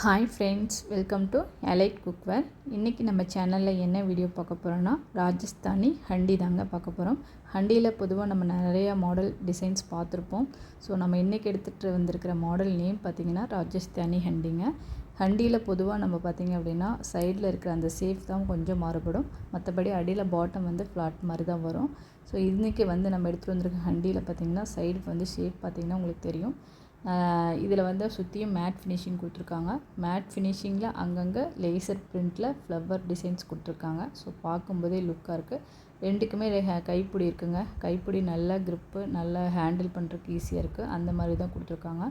Hi friends welcome to Elite cookware இன்றைக்கி நம்ம சேனலில் என்ன வீடியோ பார்க்க போகிறோன்னா ராஜஸ்தானி ஹண்டி தாங்க பார்க்க போகிறோம் ஹண்டியில் பொதுவாக நம்ம நிறைய மாடல் டிசைன்ஸ் பார்த்துருப்போம். ஸோ நம்ம இன்றைக்கி எடுத்துகிட்டு வந்திருக்கிற மாடல் நேம் பார்த்திங்கன்னா ராஜஸ்தானி ஹண்டிங்க. ஹண்டியில் பொதுவாக நம்ம பார்த்திங்க அப்படின்னா சைடில் இருக்கிற அந்த சேஃப் தான் கொஞ்சம் மாறுபடும். மற்றபடி அடியில் பாட்டம் வந்து ஃப்ளாட் மாதிரி தான் வரும். ஸோ இன்றைக்கி வந்து நம்ம எடுத்துகிட்டு வந்திருக்க ஹண்டியில் பார்த்திங்கன்னா சைடு வந்து ஷேப் பார்த்திங்கன்னா உங்களுக்கு தெரியும். இதில் வந்து சுற்றியும் மேட் ஃபினிஷிங் கொடுத்துருக்காங்க. மேட் ஃபினிஷிங்கில் அங்கங்கே லேசர் பிரிண்டில் ஃப்ளவர் டிசைன்ஸ் கொடுத்துருக்காங்க. ஸோ பார்க்கும்போதே லுக்காக இருக்குது ரெண்டுக்குமே கைப்பிடி இருக்குங்க. கைப்பிடி நல்ல க்ரிப்பு நல்லா ஹேண்டில் பண்ணுறதுக்கு ஈஸியாக இருக்குது அந்த மாதிரி தான் கொடுத்துருக்காங்க.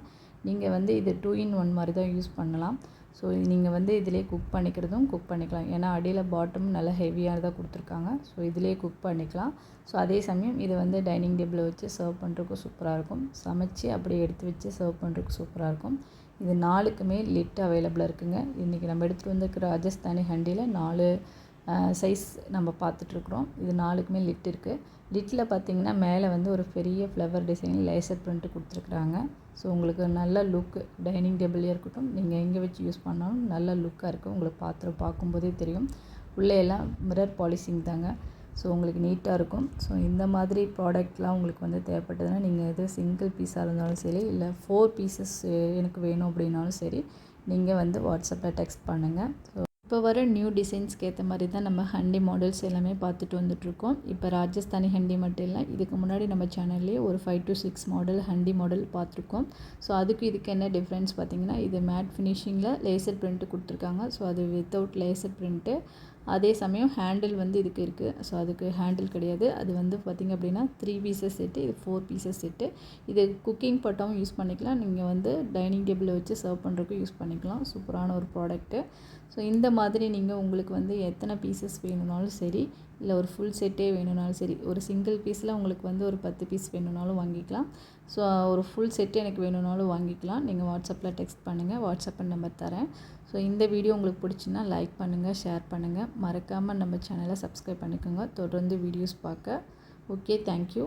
நீங்கள் வந்து இது டூ இன் ஒன் மாதிரி தான் யூஸ் பண்ணலாம். ஸோ நீங்கள் வந்து இதிலே குக் பண்ணிக்கிறதும் குக் பண்ணிக்கலாம். ஏன்னா அடியில் பாட்டம் நல்லா ஹெவியாக தான் கொடுத்துருக்காங்க. ஸோ இதிலே குக் பண்ணிக்கலாம். ஸோ அதே சமயம் இது வந்து டைனிங் டேபிளில் வச்சு சர்வ் பண்ணுறதுக்கும் சூப்பராக இருக்கும். சமைச்சு அப்படியே எடுத்து வச்சு சர்வ் பண்ணுறதுக்கு சூப்பராக இருக்கும். இது நாலுக்குமே லிட் அவைலபிளாக இருக்குங்க. இன்றைக்கி நம்ம எடுத்துகிட்டு வந்திருக்கிற ராஜஸ்தானி ஹண்டியில் நாலு சைஸ் நம்ம பார்த்துட்ருக்குறோம். இது நாலுக்குமே லிட் இருக்குது லிட்டில் பார்த்தீங்கன்னா மேலே வந்து ஒரு பெரிய ஃப்ளவர் டிசைன் லேசர் ப்ரிண்ட்டு கொடுத்துருக்குறாங்க. ஸோ உங்களுக்கு நல்ல லுக்கு டைனிங் டேபிளே இருக்கட்டும் நீங்கள் எங்கே வச்சு யூஸ் பண்ணாலும் நல்ல லுக்காக இருக்கும் உங்களுக்கு பாத்திரம் பார்க்கும்போதே தெரியும். உள்ளே எல்லாம் மிரர் பாலிசிங் தாங்க. ஸோ உங்களுக்கு நீட்டாக இருக்கும். ஸோ இந்த மாதிரி ப்ராடக்ட்லாம் உங்களுக்கு வந்து தேவைப்பட்டதுன்னா நீங்கள் எது சிங்கிள் பீஸாக இருந்தாலும் சரி இல்லை ஃபோர் பீசஸ் எனக்கு வேணும் அப்படின்னாலும் சரி நீங்கள் வந்து வாட்ஸ்அப்பில் டெக்ஸ்ட் பண்ணுங்கள் ஸோ இப்போ வர நியூ டிசைன்ஸ்க்கு ஏற்ற மாதிரி தான் நம்ம ஹண்டி மாடல்ஸ் எல்லாமே பார்த்துட்டு வந்துட்ருக்கோம் இப்போ ராஜஸ்தானி ஹண்டி மட்டும் இல்லை இதுக்கு முன்னாடி நம்ம சேனல்லேயே ஒரு five to six model handi model பார்த்துருக்கோம். ஸோ அதுக்கு இதுக்கு என்ன டிஃப்ரென்ஸ் பார்த்திங்கன்னா இது மேட் ஃபினிஷிங்கில் லேசர் பிரிண்ட்டு கொடுத்துருக்காங்க. ஸோ அது வித்தவுட் லேசர் பிரிண்ட்டு அதே சமயம் ஹேண்டில் வந்து இதுக்கு இருக்குது ஸோ அதுக்கு ஹேண்டில் கிடையாது. அது வந்து பார்த்திங்க அப்படின்னா த்ரீ பீசஸ் செட்டு இது ஃபோர் பீசஸ் செட்டு இது குக்கிங் பட்டாவும் யூஸ் பண்ணிக்கலாம். நீங்கள் வந்து டைனிங் டேபிளில் வச்சு சர்வ் பண்ணுறதுக்கும் யூஸ் பண்ணிக்கலாம். சூப்பரான ஒரு ப்ராடக்ட்டு ஸோ இந்த மாதிரி நீங்கள் உங்களுக்கு வந்து எத்தனை பீசஸ் வேணும்னாலும் சரி இல்லை ஒரு ஃபுல் செட்டே வேணும்னாலும் சரி ஒரு சிங்கிள் பீஸில் உங்களுக்கு வந்து ஒரு பத்து பீஸ் வேணும்னாலும் வாங்கிக்கலாம். ஸோ ஒரு ஃபுல் செட்டு எனக்கு வேணும்னாலும் வாங்கிக்கலாம். நீங்கள் வாட்ஸ்அப்பில் டெக்ஸ்ட் பண்ணுங்கள் வாட்ஸ்அப் நம்பர் தரேன். ஸோ இந்த வீடியோ உங்களுக்கு பிடிச்சின்னா லைக் பண்ணுங்கள் ஷேர் பண்ணுங்கள் மறக்காமல் நம்ம சேனலை சப்ஸ்கிரைப் பண்ணிக்கோங்க. தொடர்ந்து வீடியோஸ் பார்க்க. Okay thank you